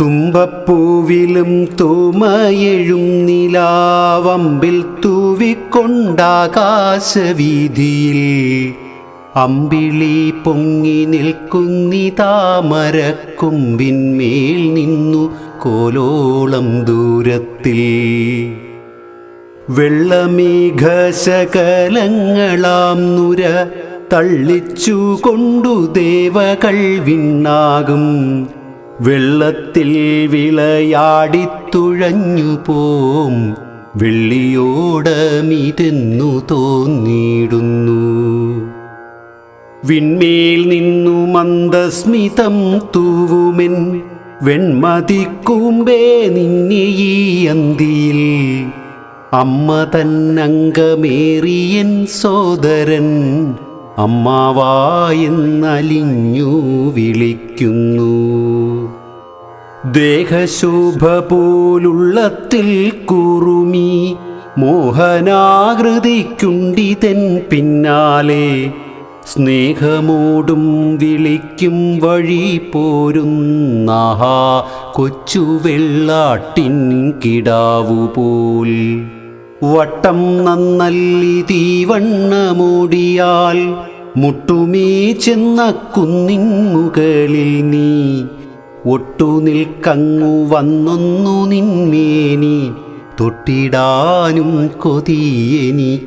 തുമ്പപ്പൂവിലും തൂമയെഴും നിലാവമ്പിൽ തൂവിക്കൊണ്ടാകാശവീതിയിൽ അമ്പിളി പൊങ്ങി നിൽക്കുന്നി താമരക്കൊമ്പിന്മേൽ നിന്നു കോലോളം ദൂരത്തിൽ. വെള്ളമേഘശകലങ്ങളാം നുര തള്ളിച്ചു കൊണ്ടു ദേവകൾ വിണ്ണാകും. വെള്ളത്തിൽ വിളയാടിത്തുഴഞ്ഞു പോം. വെള്ളിയോടമിരുന്നു തോന്നിയിടുന്നു. വിൺമേൽ നിന്നു മന്ദസ്മിതം തൂവുമെൻ. വെൺമതിക്കൂമ്പേ നിന്നെ ഈ അന്തിയിൽ. അമ്മ തന്നങ്കമേറിയൻ സോദരൻ. അമ്മാവായെന്നലിഞ്ഞു വിളിക്കുന്നു. ദേഹശോഭ പോലുള്ളത്തിൽ കുറുമി മോഹനാകൃതിക്കുണ്ടിതൻ പിന്നാലെ സ്നേഹമോടും വിളിക്കും വഴി പോരുന്നാഹാ കൊച്ചു വെള്ളാട്ടിൻ കിടാവുപോൽ. വട്ടം നന്നല്ലി തീവണ്ണമോടിയാൽ മുട്ടുമേ ചെന്ന കുന്നിൻ മുകളിൽ നീ. ഒട്ടു നിൽക്കങ്ങു വന്നൊന്നു നിന്മേനി തൊട്ടിടാനും കൊതിയെനിക്കോമനേ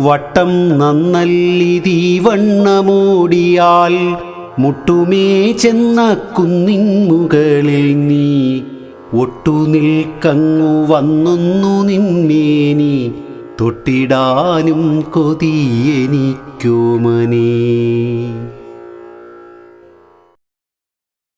വട്ടം നന്നല്ലി തീവണ്ണമോടിയാൽ മുട്ടുമേ ചെന്ന കുന്നിൻ മുകളിൽ നീ. ഒട്ടു വന്നു നിന്മേനി തൊട്ടിടാനും കൊതിയെനിക്കോമനേ